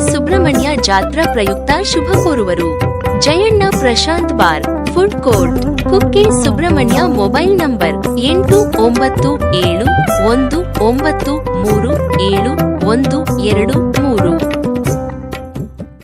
ಸುಬ್ರಹ್ಮಣ್ಯ ಜಾತ್ರಾ ಪ್ರಯುಕ್ತ ಶುಭ ಕೋರುವರು. Jayanna Prashanth bar, food court, Kukke Subrahmanya mobile number ಎಂಟು ಒಂಬತ್ತು ಏಳು ಒಂದು ಒಂಬತ್ತು ಮೂರು ಏಳು ಒಂದು ಎರಡು ಮೂರು.